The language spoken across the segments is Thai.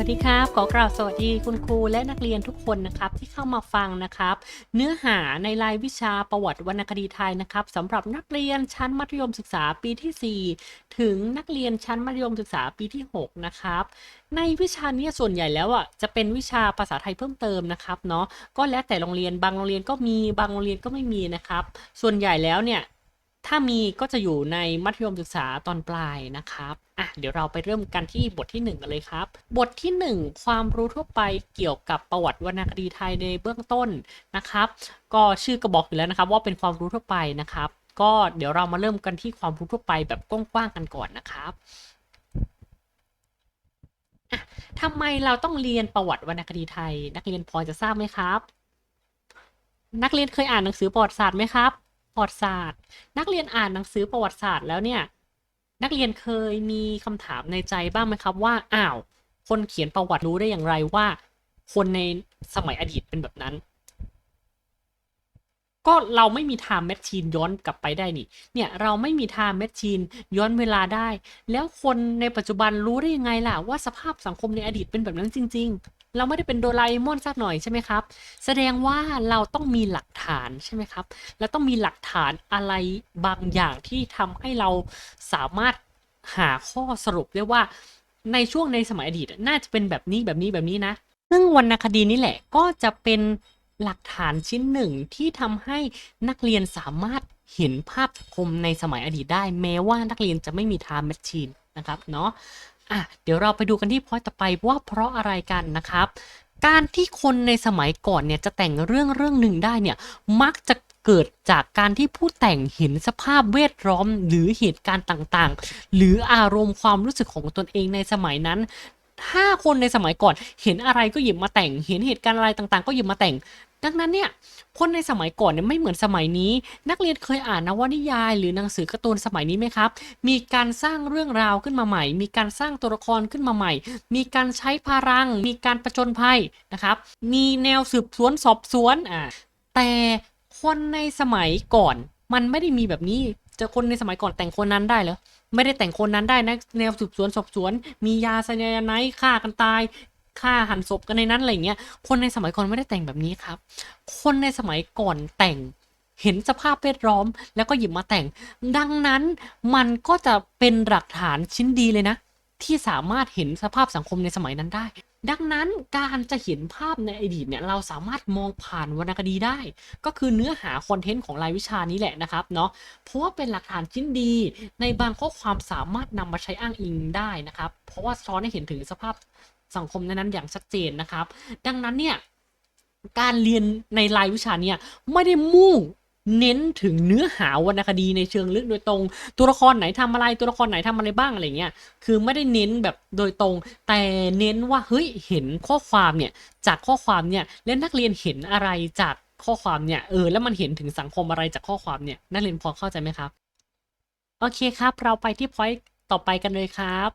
สวัสดีครับ ขอกราบสวัสดีคุณครูและนักเรียนทุกคนนะครับที่เข้ามาฟังนะครับ เนื้อหาในรายวิชาประวัติวรรณคดีไทยนะครับสำหรับนักเรียนชั้นมัธยมศึกษาปีที่ 4 ถึงนักเรียนชั้นมัธยมศึกษาปีที่ 6 นะครับ ในวิชานี้ส่วนใหญ่แล้วอะจะเป็นวิชาภาษาไทยเพิ่มเติมนะครับเนาะก็แล้วแต่โรงเรียนบางโรงเรียนก็มีบางโรงเรียนก็ไม่มีนะครับ ส่วนใหญ่แล้วเนี่ย ถ้ามีก็จะอยู่ในมัธยมศึกษาตอนปลายนะครับอะเดี๋ยวเราไปเริ่มกันที่บทที่ 1 กันเลยครับ บทที่ 1 ความรู้ทั่วไปเกี่ยวกับประวัติวรรณคดีไทยในเบื้องต้นนะครับ ก็ชื่อก็บอกอยู่แล้วนะครับ ว่าเป็นความรู้ทั่วไปนะครับ ก็เดี๋ยวเรามาเริ่มกันที่ความรู้ทั่วไปแบบกว้างๆกันก่อนนะครับอะทำไมเราต้องเรียนประวัติวรรณคดีไทย นักเรียนพอจะทราบไหมครับ นักเรียนเคยอ่านหนังสือประวัติศาสตร์ไหมครับ ประวัติศาสตร์ นักเรียนอ่านหนังสือประวัติศาสตร์แล้วเนี่ย นักเรียนเคยมีคำถามในใจบ้างไหมครับว่า อ้าว คนเขียนประวัติรู้ได้อย่างไรว่า คนในสมัยอดีตเป็นแบบนั้น ก็เราไม่มี time machine ย้อนกลับไปได้นี่ เนี่ยเราไม่มี time machine ย้อนเวลาได้ แล้วคนในปัจจุบันรู้ได้ยังไงล่ะว่าสภาพสังคมในอดีตเป็นแบบนั้นจริง ๆ เราไม่ได้เป็นโดราเอมอนสักหน่อยใช่ไหมครับ แสดงว่าเราต้องมีหลักฐานใช่ไหมครับ แล้วต้องมีหลักฐานอะไรบางอย่างที่ทำให้เราสามารถหาข้อสรุปได้ว่าในช่วงในสมัยอดีตน่าจะเป็นแบบนี้แบบนี้แบบนี้นะ ซึ่งวรรณคดีนี้แหละก็จะเป็นหลักฐานชิ้นหนึ่งที่ทำให้นักเรียนสามารถเห็นภาพสังคมในสมัยอดีตได้ แม้ว่านักเรียนจะไม่มี time machine นะครับเนาะ อะเดี๋ยวเราไปดูกันที่พอยต่อไปว่าเพราะอะไรกันนะครับ การที่คนในสมัยก่อนเนี่ยจะแต่งเรื่องเรื่องหนึ่งได้เนี่ยมักจะเกิดจากการที่ผู้แต่งเห็นสภาพแวดล้อมหรือเหตุการณ์ต่างๆ หรืออารมณ์ความรู้สึกของตนเองในสมัยนั้นถ้าคนในสมัยก่อนเห็นอะไรก็หยิบมาแต่ง เห็นเหตุการณ์อะไรต่างๆ ก็หยิบมาแต่ง ดังนั้นเนี่ยคนในสมัยก่อนเนี่ยไม่เหมือนสมัยนี้ นักเรียนเคยอ่านนวนิยาย หรือหนังสือการ์ตูนสมัยนี้ไหมครับ มีการสร้างเรื่องราวขึ้นมาใหม่ มีการสร้างตัวละครขึ้นมาใหม่ มีการใช้พลัง มีการประจนภัยนะครับ มีแนวสืบสวนสอบสวนอ่าแต่คนในสมัยก่อนมันไม่ได้มีแบบนี้จะคนในสมัยก่อนแต่งคนนั้นได้เหรอไม่ได้แต่งคนนั้นได้นะแนวสืบสวนสอบสวน มียาไซยาไนฆ่ากันตาย ฆ่าหันศพกันในนั้นอะไรเงี้ย คนในสมัยก่อนไม่ได้แต่งแบบนี้ครับ คนในสมัยก่อนแต่งเห็นสภาพแวดล้อม แล้วก็หยิบมาแต่ง ดังนั้นมันก็จะเป็นหลักฐานชิ้นดีเลยนะ ที่สามารถเห็นสภาพสังคมในสมัยนั้นได้ ดังนั้นการจะเห็นภาพในอดีตเนี่ยเราสามารถมองผ่านวรรณคดีได้ ก็คือเนื้อหาคอนเทนต์ของรายวิชานี้แหละนะครับเนาะเพราะว่าเป็นหลักฐานชิ้นดี ในบางข้อความสามารถนำมาใช้อ้างอิงได้นะครับ เพราะว่าซ้อนให้เห็นถึงสภาพ สังคมนั้นๆอย่างชัดเจนนะครับ ดังนั้นเนี่ยการเรียนในรายวิชาเนี่ยไม่ได้มุ่งเน้นถึงเนื้อหาวรรณคดีในเชิงลึกโดยตรง ตัวละครไหนทำอะไรตัวละครไหนทำอะไรบ้างอะไรเงี้ยคือไม่ได้เน้นแบบโดยตรง แต่เน้นว่าเฮ้ยเห็นข้อความเนี่ยจากข้อความเนี่ยและนักเรียนเห็นอะไรจากข้อความเนี่ยเออแล้วมันเห็นถึงสังคมอะไรจากข้อความเนี่ยนักเรียนพอเข้าใจไหมครับโอเคครับ เราไปที่ point ต่อไปกันเลยครับ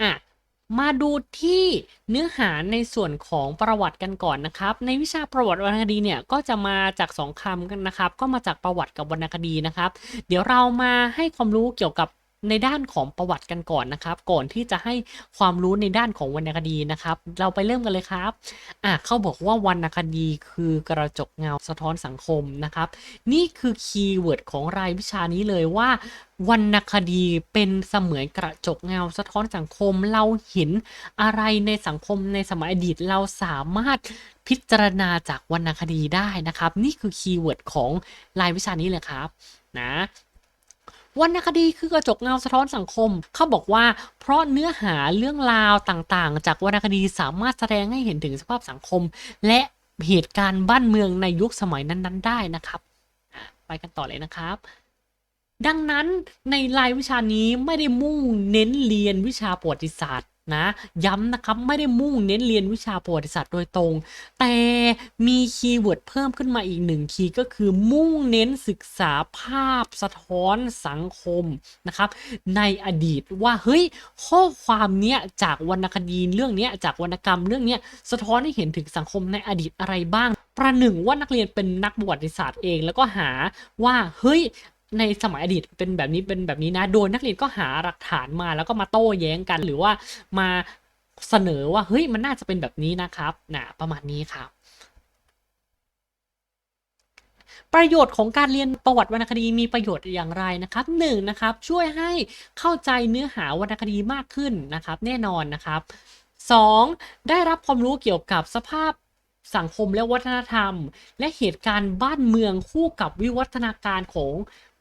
อะ มาดูที่เนื้อหาในส่วนของประวัติกันก่อนนะครับ ในวิชาประวัติวรรณคดีเนี่ยก็จะมาจากสองคำกันนะครับ ก็มาจากประวัติกับวรรณคดีนะครับ เดี๋ยวเรามาให้ความรู้เกี่ยวกับ ในด้านของประวัติกันก่อนนะครับ ก่อนที่จะให้ความรู้ในด้านของวรรณคดีนะครับ เราไปเริ่มกันเลยครับอะเขาบอกว่าวรรณคดีคือกระจกเงาสะท้อนสังคมนะครับ นี่คือคีย์เวิร์ดของรายวิชานี้เลยว่าวรรณคดีเป็นเสมือนกระจกเงาสะท้อนสังคม เราเห็นอะไรในสังคมในสมัยอดีตเราสามารถพิจารณาจากวรรณคดีได้นะครับ นี่คือคีย์เวิร์ดของรายวิชานี้เลยครับนะ วรรณคดีคือกระจกเงาสะท้อนสังคม เขาบอกว่า เพราะเนื้อหาเรื่องราวต่างๆ จากวรรณคดีสามารถแสดงให้เห็นถึงสภาพสังคม และเหตุการณ์บ้านเมืองในยุคสมัยนั้นๆ ได้นะครับไปกันต่อเลยนะครับดังนั้นในรายวิชานี้ไม่ได้มุ่งเน้นเรียนวิชาประวัติศาสตร์ นะย้ำนะครับไม่ได้มุ่งเน้นเรียนวิชาประวัติศาสตร์โดยตรง แต่มีคีย์เวิร์ดเพิ่มขึ้นมาอีกหนึ่งคีย์ก็คือมุ่งเน้นศึกษาภาพสะท้อนสังคมนะครับในอดีตว่าเฮ้ยข้อความเนี้ยจากวรรณคดีเรื่องเนี้ยจากวรรณกรรมเรื่องเนี้ยสะท้อนให้เห็นถึงสังคมในอดีตอะไรบ้าง ประหนึ่งว่านักเรียนเป็นนักประวัติศาสตร์เองแล้วก็หาว่าเฮ้ย ในสมัยอดีตเป็นแบบนี้เป็นแบบนี้นะ โดยนักเรียนก็หาหลักฐานมาแล้วก็มาโต้แย้งกัน หรือว่ามาเสนอว่าเฮ้ยมันน่าจะเป็นแบบนี้นะครับนะประมาณนี้ครับ ประโยชน์ของการเรียนประวัติวรรณคดีมีประโยชน์อย่างไรนะครับหนึ่งนะครับช่วยให้เข้าใจเนื้อหาวรรณคดีมากขึ้นนะครับ แน่นอนนะครับสองได้รับความรู้เกี่ยวกับสภาพ สังคมและวัฒนธรรม และเหตุการณ์บ้านเมืองคู่กับวิวัฒนาการของ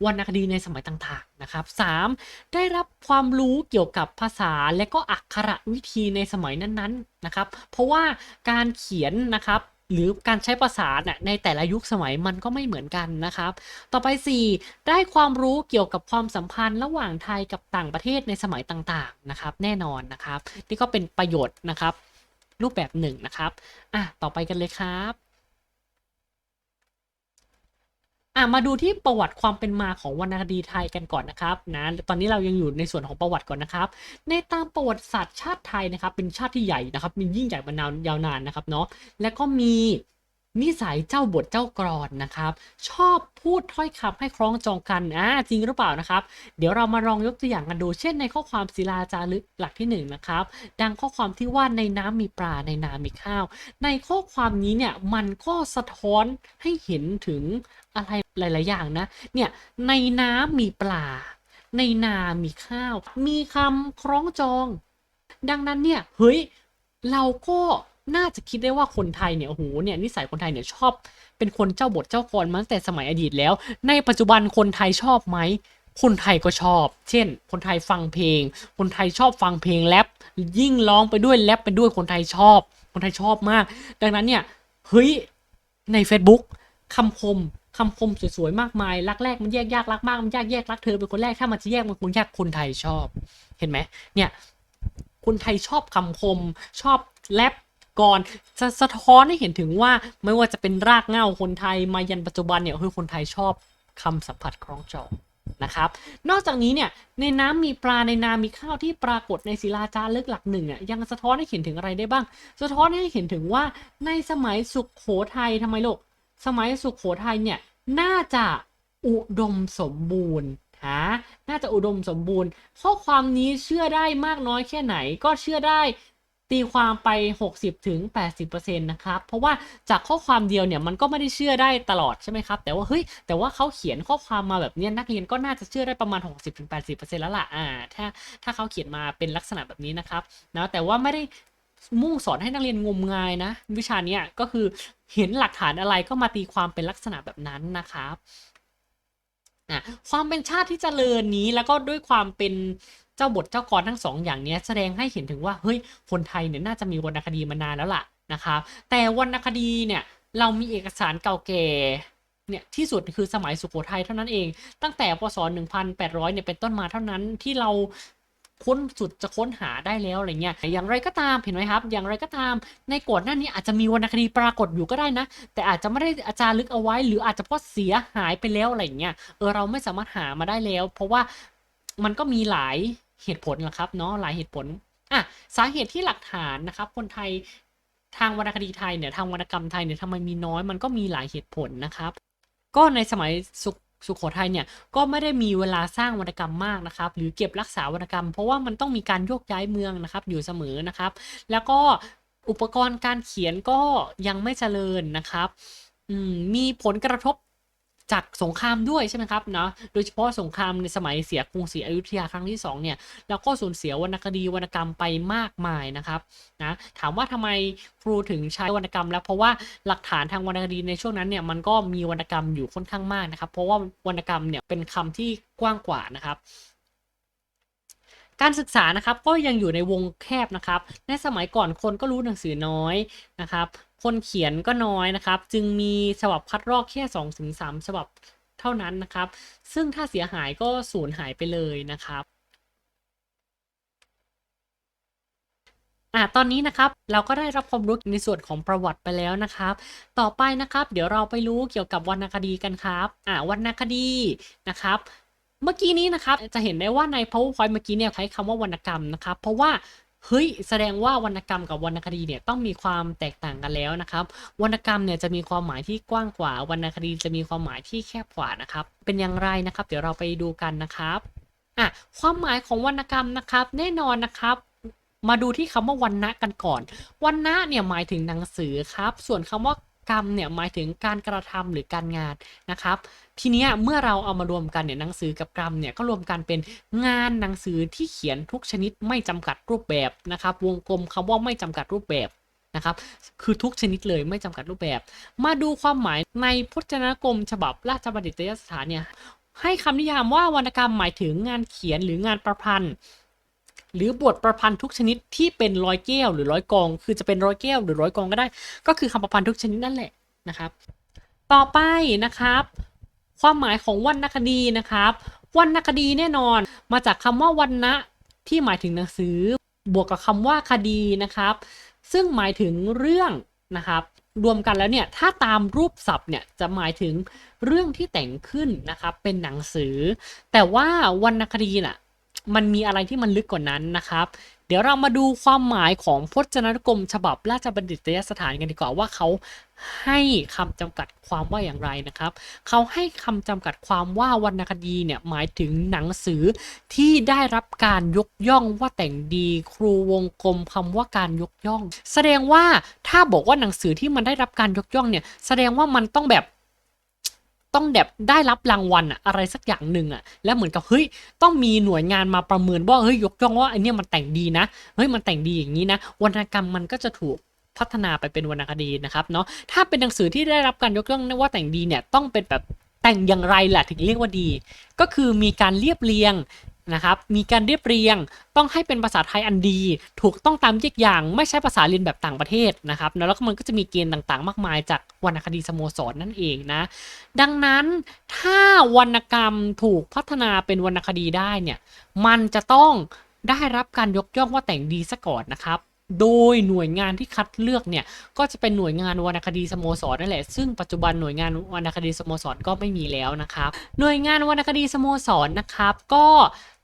วรรณคดีในสมัยต่างๆนะครับสามได้รับความรู้เกี่ยวกับภาษาและก็อักขระวิธีในสมัยนั้นๆนะครับ เพราะว่าการเขียนนะครับหรือการใช้ภาษาน่ในแต่ละยุคสมัยมันก็ไม่เหมือนกันนะครับ ต่อไป 4 ได้ความรู้เกี่ยวกับความสัมพันธ์ระหว่างไทยกับต่างประเทศในสมัยต่างๆนะครับ แน่นอนนะครับ นี่ก็เป็นประโยชน์นะครับ รูปแบบหนึ่งนะครับอะต่อไปกันเลยครับอะมาดูที่ประวัติความเป็นมาของวรรณคดีไทยกันก่อนนะครับนะตอนนี้เรายังอยู่ในส่วนของประวัติก่อนนะครับ ในตามประวัติศาสตร์ชาติไทยนะครับ เป็นชาติที่ใหญ่นะครับมียิ่งใหญ่มานานยาวนานนะครับเนาะและก็มี นิสัยเจ้าบทเจ้ากรอนนะครับ ชอบพูดถ้อยคำให้คล้องจองกันอ่าจริงหรือเปล่านะครับ เดี๋ยวเรามาลองยกตัวอย่างกันดู เช่นในข้อความศิลาจารึกหลักที่หนึ่งนะครับ ดังข้อความที่ว่าในน้ำมีปลาในนามีข้าว ในข้อความนี้เนี่ยมันก็สะท้อนให้เห็นถึงอะไรหลาย ๆ อย่างนะ เนี่ยในน้ำมีปลา ในนามีข้าว มีคำคล้องจอง ดังนั้นเนี่ยเฮ้ยเราก็ น่าจะคิดได้ว่าคนไทยเนี่ยโอ้โหเนี่ยนิสัยคนไทยเนี่ยชอบ เป็นคนเจ้าบทเจ้ากรมาตั้งแต่สมัยอดีตแล้ว ในปัจจุบันคนไทยชอบไหมคนไทยก็ชอบ เช่น คนไทยฟังเพลง คนไทยชอบฟังเพลงแรปยิ่งร้องไปด้วยแรปไปด้วยคนไทยชอบ คนไทยชอบมาก ดังนั้นเนี่ยเฮ้ยใน Facebook คำคมคำคมสวยๆมากมาย รักแรกมันแยกยากรักมากมันยากแยกรักเธอเป็นคนแรกถ้ามันจะแยกมันคงยากคนไทยชอบ เห็นไหมเนี่ยคนไทยชอบคำคมชอบแรป ก่อนจะสะท้อนให้เห็นถึงว่าไม่ว่าจะเป็นรากเหง้าคนไทยมายันปัจจุบันเนี่ยคือคนไทยชอบคำสัมผัสคล้องจองนะครับ นอกจากนี้เนี่ยในน้ำมีปลาในนามีข้าวที่ปรากฏในศิลาจารึกหลักหนึ่งอะยังสะท้อนให้เห็นถึงอะไรได้บ้าง สะท้อนให้เห็นถึงว่าในสมัยสุขโขทัยทำไมลูกสมัยสุขโขทัยเนี่ยน่าจะอุดมสมบูรณ์ฮะน่าจะอุดมสมบูรณ์ ข้อความนี้เชื่อได้มากน้อยแค่ไหนก็เชื่อได้ ตีความไป60ถึงนะครับ เพราะว่าจากข้อความเดียวเนี่ยมันก็ไม่ได้เชื่อได้ตลอดใช่ไหมครับ แต่ว่าเฮ้ยแต่ว่าเขาเขียนข้อความมาแบบนี้นักเรียนก็น่าจะเชื่อได้ประมาณ 60ถึง80%แล้วล่ะอ่าถ้าถ้าเขาเขียนมาเป็นลักษณะแบบนี้นะครับนะแต่ว่าไม่ได้มุ่งสอนให้นักเรียนงมงายนะ วิชานี้ก็คือเห็นหลักฐานอะไรก็มาตีความเป็นลักษณะแบบนั้นนะครับอะความเป็นชาติที่เจริญนี้แล้วก็ด้วยความเป็น เจ้าบทเจ้ากรทั้งสองอย่างนี้แสดงให้เห็นถึงว่าเฮ้ยคนไทยเนี่ยน่าจะมีวรรณคดีมานานแล้วล่ะนะครับแต่วรรณคดีเนี่ยเรามีเอกสารเก่าแก่เนี่ยที่สุดคือสมัยสุโขทัยเท่านั้นเอง ตั้งแต่พศ 1800 เนี่ยเป็นต้นมาเท่านั้นที่เราค้นสุดจะค้นหาได้แล้วอะไรเงี้ย อย่างไรก็ตามเห็นไหมครับ อย่างไรก็ตามในก่อนหน้านี้อาจจะมีวรรณคดีปรากฏอยู่ก็ได้นะ แต่อาจจะไม่ได้อาจารย์ลึกเอาไว้ หรืออาจจะเพราะเสียหายไปแล้วอะไรเงี้ย เออเราไม่สามารถหามาได้แล้ว เพราะว่ามันก็มีหลาย เหตุผลแหละครับเนาะหลายเหตุผลอะสาเหตุที่หลักฐานนะครับ คนไทยทางวรรณคดีไทยเนี่ยทางวรรณกรรมไทยเนี่ยทำไมมีน้อยมันก็มีหลายเหตุผลนะครับ ก็ในสมัยสุขสุขโขทัยเนี่ยก็ไม่ได้มีเวลาสร้างวรรณกรรมมากนะครับ หรือเก็บรักษาวรรณกรรม เพราะว่ามันต้องมีการโยกย้ายเมืองนะครับ อยู่เสมอนะครับ แล้วก็อุปกรณ์การเขียนก็ยังไม่เจริญนะครับมมีผลกระทบ จากสงครามด้วยใช่ไหมครับเนาะโดยเฉพาะสงครามในสมัยเสียกรุงศรีอยุธยาครั้งที่สองเนี่ยเราก็สูญเสียวรรณคดีวรรณกรรมไปมากมายนะครับนะถามว่าทำไมครูถึงใช้วรรณกรรม แล้วเพราะว่าหลักฐานทางวรรณคดีในช่วงนั้นเนี่ยมันก็มีวรรณกรรมอยู่ค่อนข้างมากนะครับ เพราะว่าวรรณกรรมเนี่ยเป็นคำที่กว้างกว่านะครับ การศึกษานะครับก็ยังอยู่ในวงแคบนะครับ ในสมัยก่อนคนก็รู้หนังสือน้อยนะครับ คนเขียนก็น้อยนะครับ จึงมีฉบับคัดลอกแค่2อถึงสฉบับเท่านั้นนะครับ ซึ่งถ้าเสียหายก็สูญหายไปเลยนะครับอะตอนนี้นะครับเราก็ได้รับความรู้ในส่วนของประวัติไปแล้วนะครับ ต่อไปนะครับ เดี๋ยวเราไปรู้เกี่ยวกับวรรณคดีกันครับอะวรรณคดีนะครับ มื่อกี้นี้นะครับจะเห็นได้ว่าใน powerpoint เมื่อกี้เนี่ยใช้คำว่าวรรณกรรมนะครับ เพราะว่าเฮ้ยแสดงว่าวรรณกรรมกับวรรณคดีเนี่ยต้องมีความแตกต่างกันแล้วนะครับ วรรณกรรมเนี่ยจะมีความหมายที่กว้างกว่าวรรณคดีจะมีความหมายที่แคบกว่านะครับ เป็นอย่างไรนะครับ เดี๋ยวเราไปดูกันนะครับอะความหมายของวรรณกรรมนะครับ แน่นอนนะครับมาดูที่คำว่าวรรณะกันก่อนวรรณะเนี่ยหมายถึงหนังสือครับ ส่วนคำว่า กรรมเนี่ยหมายถึงการกระทำหรือการงานนะครับ ทีนี้เมื่อเราเอามารวมกันเนี่ยหนังสือกับกรรมเนี่ยก็รวมกันเป็นงานหนังสือที่เขียนทุกชนิดไม่จำกัดรูปแบบนะครับ วงกลมคำว่าไม่จำกัดรูปแบบนะครับ คือทุกชนิดเลยไม่จำกัดรูปแบบ มาดูความหมายในพจนานุกรมฉบับราชบัณฑิตยสถานเนี่ยให้คำนิยามว่าวรรณกรรมหมายถึงงานเขียนหรืองานประพันธ์ หรือบทประพันธ์ทุกชนิดที่เป็นร้อยแก้วหรือร้อยกอง คือจะเป็นร้อยแก้วหรือร้อยกองก็ได้ ก็คือคำประพันธ์ทุกชนิดนั่นแหละนะครับ ต่อไปนะครับ ความหมายของวรรณคดีนะครับวรรณคดีแน่นอนมาจากคำว่าวรรณะที่หมายถึงหนังสือบวกกับคำว่าคดีนะครับ ซึ่งหมายถึงเรื่องนะครับ รวมกันแล้วเนี่ยถ้าตามรูปศัพท์เนี่ยจะหมายถึงเรื่องที่แต่งขึ้นนะครับเป็นหนังสือ แต่ว่าวรรณคดีน่ะ มันมีอะไรที่มันลึกกว่านั้นนะครับ เดี๋ยวเรามาดูความหมายของพจนานุกรม ฉบับราชบัณฑิตยสถานกันดีกว่าว่าเขาให้คำจำกัดความว่าอย่างไรนะครับ เขาให้คำจำกัดความว่าวรรณคดีเนี่ยหมายถึงหนังสือที่ได้รับการยกย่องว่าแต่งดีครูวงกลมคำว่าการยกย่อง แสดงว่าถ้าบอกว่าหนังสือที่มันได้รับการยกย่องเนี่ยแสดงว่ามันต้องแบบ ต้องแบบได้รับรางวัลอะอะไรสักอย่างหนึ่งอะแล้วเหมือนกับเฮ้ยต้องมีหน่วยงานมาประเมินว่าเฮ้ยยกย่องว่าไอเนี้ยมันแต่งดีนะเฮ้ยมันแต่งดีอย่างนี้นะวรรณกรรมมันก็จะถูกพัฒนาไปเป็นวรรณคดีนะครับเนาะถ้าเป็นหนังสือที่ได้รับการยกย่องว่าแต่งดีเนี่ยต้องเป็นแบบแต่งอย่างไรล่ะถึงเรียกว่าดี ก็คือมีการเรียบเรียง นะครับ มีการเรียบเรียง ต้องให้เป็นภาษาไทยอันดี ถูกต้องตามเรียกอย่าง ไม่ใช่ภาษาเรียนแบบต่างประเทศนะครับ แล้วก็มันก็จะมีเกณฑ์ต่างๆ มากมายจากวรรณคดีสโมสรนั่นเองนะ ดังนั้นถ้าวรรณกรรมถูกพัฒนาเป็นวรรณคดีได้เนี่ย มันจะต้องได้รับการยกย่องว่าแต่งดีซะก่อนนะครับโดยหน่วยงานที่คัดเลือกเนี่ยก็จะเป็นหน่วยงานวรรณคดีสโมสรนั่นแหละ ซึ่งปัจจุบันหน่วยงานวรรณคดีสโมสรก็ไม่มีแล้วนะครับ หน่วยงานวรรณคดีสโมสรนะครับ ก็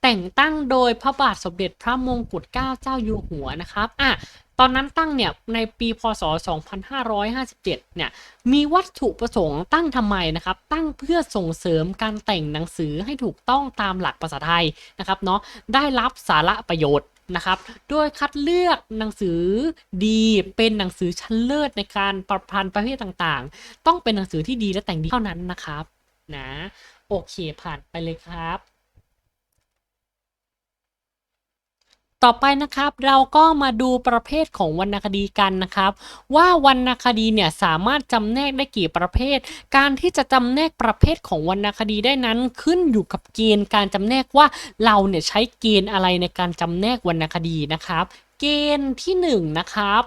แต่งตั้งโดยพระบาทสมเด็จพระมงกุฎเกล้าเจ้าอยู่หัวนะครับอะตอนนั้นตั้งเนี่ยในปีพศ 2557 เนี่ยมีวัตถุประสงค์ตั้งทำไมนะครับ ตั้งเพื่อส่งเสริมการแต่งหนังสือให้ถูกต้องตามหลักภาษาไทยนะครับเนาะได้รับสาระประโยชน์นะครับโดยคัดเลือกหนังสือดีเป็นหนังสือชั้นเลิศในการประพันธ์ประเภทต่างๆ ต้องเป็นหนังสือที่ดีและแต่งดีเท่านั้นนะครับนะโอเคผ่านไปเลยครับ ต่อไปนะครับเราก็มาดูประเภทของวรรณคดีกันนะครับ ว่าวรรณคดีเนี่ยสามารถจำแนกได้กี่ประเภท การที่จะจำแนกประเภทของวรรณคดีได้นั้นขึ้นอยู่กับเกณฑ์การจำแนกว่าเราเนี่ยใช้เกณฑ์อะไรในการจำแนกวรรณคดีนะครับ เกณฑ์ที่หนึ่งนะครับ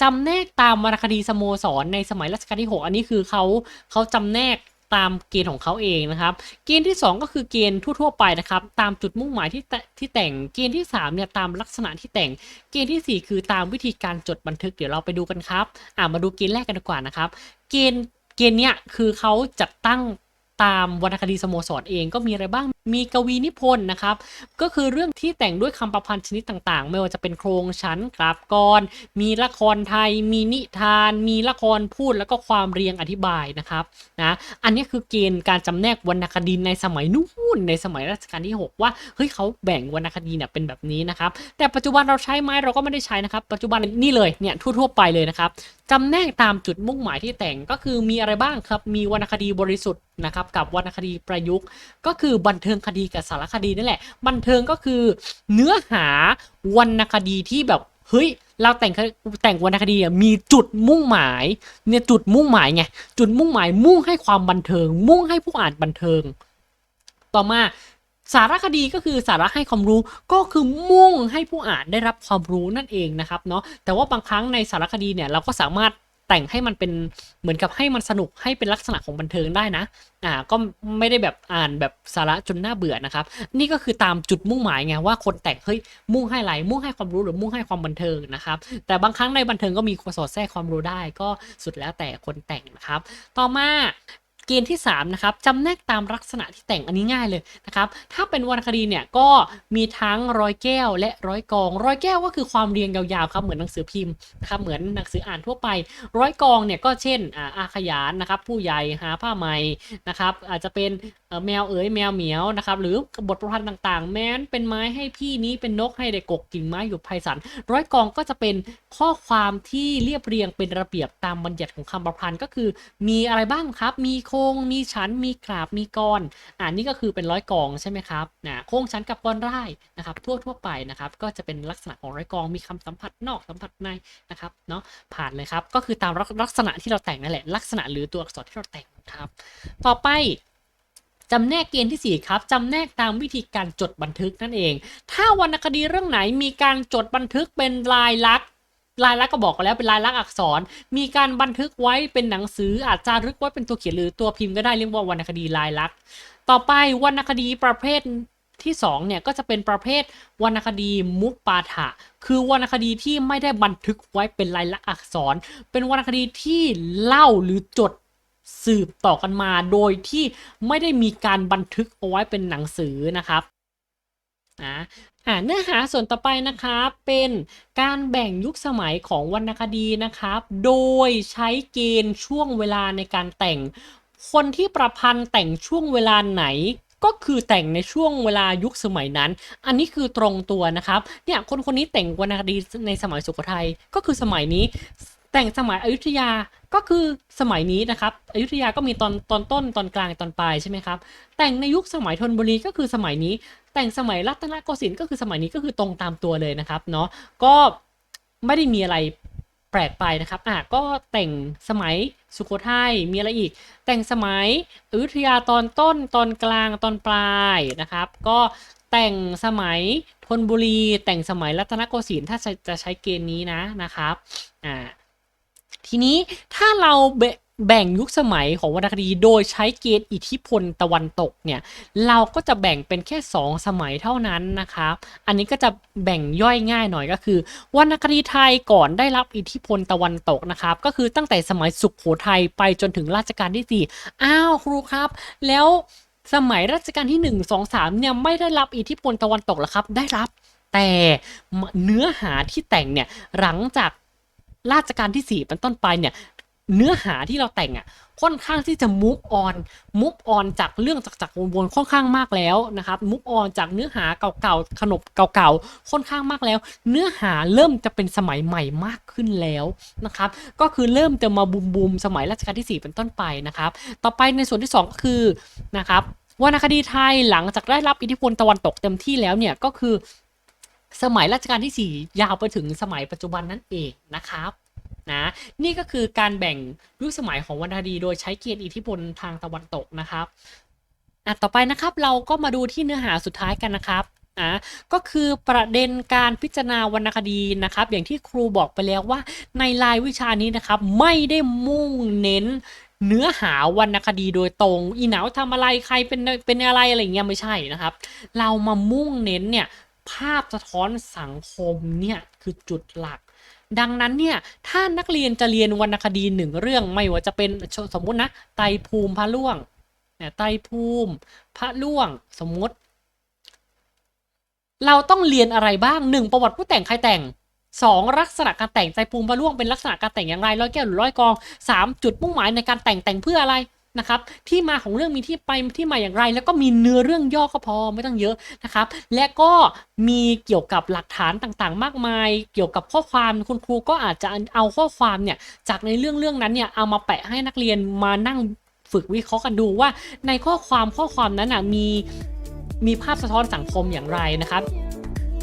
จำแนกตามวรรณคดีสโมสรในสมัยรัชกาลที่ 6 อันนี้คือเขาเขาจำแนก ตามเกณฑ์ของเขาเองนะครับ เกณฑ์ที่ 2 ก็คือเกณฑ์ทั่วๆไปนะครับ ตามจุดมุ่งหมายที่แตที่แต่งเกณฑ์ที่3เนี่ยตามลักษณะที่แต่ง เกณฑ์ทีสี่ 4 คือตามวิธีการจดบันทึกเดี๋ยวเราไปดูกันครับอ่ามาดูเกณฑ์แรกกันดีกว่านะครับ เกณฑ์เกณฑ์เนี้ยคือเขาจัดตั้งตามวรรณคดีสโมสรเองก็มีอะไรบ้าง มีกวีนิพนธ์นะครับ ก็คือเรื่องที่แต่งด้วยคำประพันธ์ชนิดต่างๆ ไม่ว่าจะเป็นโครงชั้นกราบกร มีละครไทย มีนิทาน มีละครพูดแล้วก็ความเรียงอธิบายนะครับนะอันนี้คือเกณฑ์การจำแนกวรรณคดีในสมัยนู้นในสมัยรัชกาลที่ 6 ว่าเฮ้ยเขาแบ่งวรรณคดีเนี่ยเป็นแบบนี้นะครับแต่ปัจจุบันเราใช้ไหมเราก็ไม่ได้ใช้นะครับ ปัจจุบันนี่เลยเนี่ยทั่ว ๆ ไปเลยนะครับจำแนกตามจุดมุ่งหมายที่แต่งก็คือมีอะไรบ้างครับ มีวรรณคดีบริสุทธิ์นะครับกับวรรณคดีประยุกต์ ก็คือบันเทิงคดีกับสารคดีนั่นแหละ บันเทิงก็คือเนื้อหาวรรณคดีที่แบบเฮ้ยเราแต่งแต่งวรรณคดีมีจุดมุ่งหมายเนี่ยจุดมุ่งหมายไงจุดมุ่งหมายมุ่งให้ความบันเทิง มุ่งให้ผู้อ่านบันเทิง ต่อมา สารคดีก็คือสาระให้ความรู้ก็คือมุ่งให้ผู้อ่านได้รับความรู้นั่นเองนะครับเนาะแต่ว่าบางครั้งในสารคดีเนี่ยเราก็สามารถแต่งให้มันเป็นเหมือนกับให้มันสนุกให้เป็นลักษณะของบันเทิงได้นะ อ่า ก็ไม่ได้แบบอ่านแบบสาระจนน่าเบื่อนะครับ นี่ก็คือตามจุดมุ่งหมายไงว่าคนแต่งเฮ้ยมุ่งให้อะไรมุ่งให้ความรู้หรือมุ่งให้ความบันเทิงนะครับ แต่บางครั้งในบันเทิงก็มีสอดแทรกความรู้ได้ก็สุดแล้วแต่คนแต่งนะครับ ต่อมา เกณฑ์ที่3นะครับจำแนกตามลักษณะที่แต่งอันนี้ง่ายเลยนะครับถ้าเป็นวรรณคดีเนี่ยก็มีทั้งร้อยแก้ว และร้อยกอง ร้อยแก้วก็คือความเรียงยาวๆครับเหมือนหนังสือพิมพ์นะครับเหมือนหนังสืออ่านทั่วไป ร้อยกองเนี่ยก็เช่นอาขยานนะครับผู้ใหญ่หาผ้าไหมนะครับอาจจะเป็น แมวเอ๋ยแมวเหมียวนะครับหรือบทประพันธ์ต่างๆ แม้นเป็นไม้ให้พี่นี้เป็นนกให้ได้กกกิ่งไม้อยู่ไพศาลร้อยกองก็จะเป็นข้อความที่เรียบเรียงเป็นระเบียบตามบัญญัติของคำประพันธ์ก็คือ มีอะไรบ้างครับ มีโคงมีฉันมีกราบมีกรอ่านนี่ก็คือเป็นร้อยกองใช่ไหมครับนะโคงฉันกับกรร่ายนะครับทั่วทั่วไปนะครับก็จะเป็นลักษณะของร้อยกองมีคำสัมผัสนอกสัมผัสในนะครับเนาะผ่านเลยครับก็คือตามลักษณะที่เราแต่งนั่นแหละลักษณะหรือตัวอักษรที่เราแต่งครับ ต่อไป จำแนกเกณฑ์ที่ 4 ครับจำแนกตามวิธีการจดบันทึกนั่นเอง ถ้าวรรณคดีเรื่องไหนมีการจดบันทึกเป็นลายลักษณ์ลายลักษณ์ก็บอกแล้วเป็นลายลักษณ์อักษร มีการบันทึกไว้เป็นหนังสืออาจจะรึกไว้เป็นตัวเขียนหรือตัวพิมพ์ก็ได้เรียกว่าวรรณคดีลายลักษณ์ต่อไปวรรณคดีประเภทที่สองเนี่ยก็จะเป็นประเภทวรรณคดีมุกปาฐะคือวรรณคดีที่ไม่ได้บันทึกไว้เป็นลายลักษณ์อักษร เป็นวรรณคดีที่เล่าหรือจด สืบต่อกันมาโดยที่ไม่ได้มีการบันทึกเอาไว้เป็นหนังสือนะครับนะอ่าเนื้อหาส่วนต่อไปนะครับเป็นการแบ่งยุคสมัยของวรรณคดีนะครับ โดยใช้เกณฑ์ช่วงเวลาในการแต่ง คนที่ประพันธ์แต่งช่วงเวลาไหนก็คือแต่งในช่วงเวลายุคสมัยนั้น อันนี้คือตรงตัวนะครับ เนี่ยคนคนนี้แต่งวรรณคดีในสมัยสุโขทัยก็คือสมัยนี้ แต่งสมัยอยุธยา ก็คือสมัยนี้นะครับอยุธยาก็มีตอนตอนต้นตอนกลางตอนปลายใช่ไหมครับ แต่งในยุคสมัยธนบุรีก็คือสมัยนี้ แต่งสมัยรัตนโกสินทร์ก็คือสมัยนี้ก็คือตรงตามตัวเลยนะครับเนาะก็ไม่ได้มีอะไรแปลกไปนะครับอะก็แต่งสมัยสุโขทัยมีอะไรอีก แต่งสมัยอยุธยาตอนต้นตอนกลางตอนปลายนะครับ ก็แต่งสมัยธนบุรี แต่งสมัยรัตนโกสินทร์ถ้าจะใช้เกณฑ์นี้นะนะครับอ่า ทีนี้ถ้าเราแบ่งยุคสมัยของวรรณคดีโดยใช้เกณฑ์อิทธิพลตะวันตกเนี่ยเราก็จะแบ่งเป็นแค่ 2 สมัยเท่านั้นนะครับอันนี้ก็จะแบ่งย่อยง่ายหน่อยก็คือ วรรณคดีไทยก่อนได้รับอิทธิพลตะวันตกนะครับก็คือตั้งแต่สมัยสุขโขทัยไปจนถึงรัชกาลที่4อ้าวครูครับ แล้วสมัยรัชกาลที่ 1 2 3เนี่ยไม่ได้รับอิทธิพลตะวันตกหรอครับได้รับแต่เนื้อหาที่แต่งเนี่ยหลังจาก ราชการที่4เป็นต้นไปเนี่ยเนื้อหาที่เราแต่งอะค่อนข้างที่จะมุกออนมุกออนจากเรื่องจากจากวนๆค่อนข้างมากแล้วนะครับมุกออนจากเนื้อหาเก่าๆขนบเก่าๆค่อนข้างมากแล้ว เนื้อหาเริ่มจะเป็นสมัยใหม่มากขึ้นแล้วนะครับก็คือเริ่มจะมาบูมบูมๆสมัยรัชกาลที่ 4 เป็นต้นไปนะครับ ต่อไปในส่วนที่ 2 ก็คือนะครับวรรณคดีไทยหลังจากได้รับอิทธิพลตะวันตกเต็มที่แล้วเนี่ยก็คือ สมัยรัชกาลที่ 4 ยาวไปถึงสมัยปัจจุบันนั่นเองนะครับนะนี่ก็คือการแบ่งยุคสมัยของวรรณคดีโดยใช้เกณฑ์อิทธิพลทางตะวันตกนะครับอะต่อไปนะครับเราก็มาดูที่เนื้อหาสุดท้ายกันนะครับอะก็คือประเด็นการพิจารณาวรรณคดีนะครับ อย่างที่ครูบอกไปแล้วว่าในรายวิชานี้นะครับ ไม่ได้มุ่งเน้นเนื้อหาวรรณคดีโดยตรง อีหนาวทำอะไรใครเป็นเป็นอะไรอะไรเงี้ยไม่ใช่นะครับ เรามามุ่งเน้นเนี่ย ภาพสะท้อนสังคมเนี่ยคือจุดหลัก ดังนั้นเนี่ยถ้านักเรียนจะเรียนวรรณคดีหนึ่งเรื่องไม่ว่าจะเป็นสมมุตินะไตรภูมิพระล่วงเนี่ยไตรภูมิพระล่วงสมมติ เราต้องเรียนอะไรบ้างหนึ่งประวัติผู้แต่งใครแต่งสองลักษณะการแต่งใจภูมิพระล่วงเป็นลักษณะการแต่งอย่างไรร้อยแก้วหรือร้อยกองสามจุดมุ่งหมายในการแต่งแต่งเพื่ออะไร นะครับที่มาของเรื่องมีที่ไปที่มาอย่างไร แล้วก็มีเนื้อเรื่องย่อก็พอไม่ต้องเยอะนะครับและก็มีเกี่ยวกับหลักฐานต่างๆ มากมาย เกี่ยวกับข้อความคุณครูก็อาจจะเอาข้อความเนี่ยจากในเรื่องเรื่องนั้นเนี่ยเอามาแปะให้นักเรียนมานั่งฝึกวิเคราะห์กันดูว่าในข้อความข้อความนั้นนะมีมีภาพสะท้อนสังคมอย่างไรนะครับ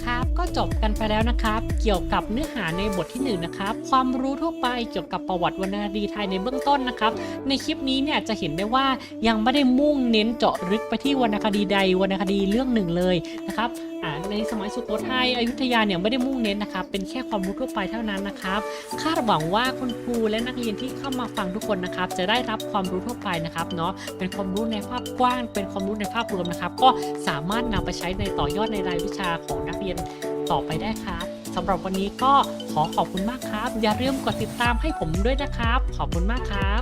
ครับก็จบกันไปแล้วนะครับ เกี่ยวกับเนื้อหาในบทที่1นงนะครับความรู้ทั่วไปเกี่ยวกับประวัติวรรณคดีไทยในเบื้องต้นนะครับ ในคลิปนี้เนี่ยจะเห็นได้ว่ายังไม่ได้มุ่งเน้นเจาะลึกไปที่วรรณคดีใดวรรณคดีเรื่องหนึ่งเลยนะครับ อ่าในสมัยสุโขทัยอยุธยาเนี่ยไม่ได้มุ่งเน้นนะครับ เป็นแค่ความรู้ทั่วไปเท่านั้นนะครับ คาดหวังว่าคุณครูและนักเรียนที่เข้ามาฟังทุกคนนะครับ จะได้รับความรู้ทั่วไปนะครับเนาะ เป็นความรู้ในภาพกว้าง เป็นความรู้ในภาพรวมนะครับ ก็สามารถนำไปใช้ในต่อยอดในรายวิชาของนักเรียนต่อไปได้ครับสำหรับวันนี้ก็ขอขอบคุณมากครับ อย่าลืมกดติดตามให้ผมด้วยนะครับ ขอบคุณมากครับ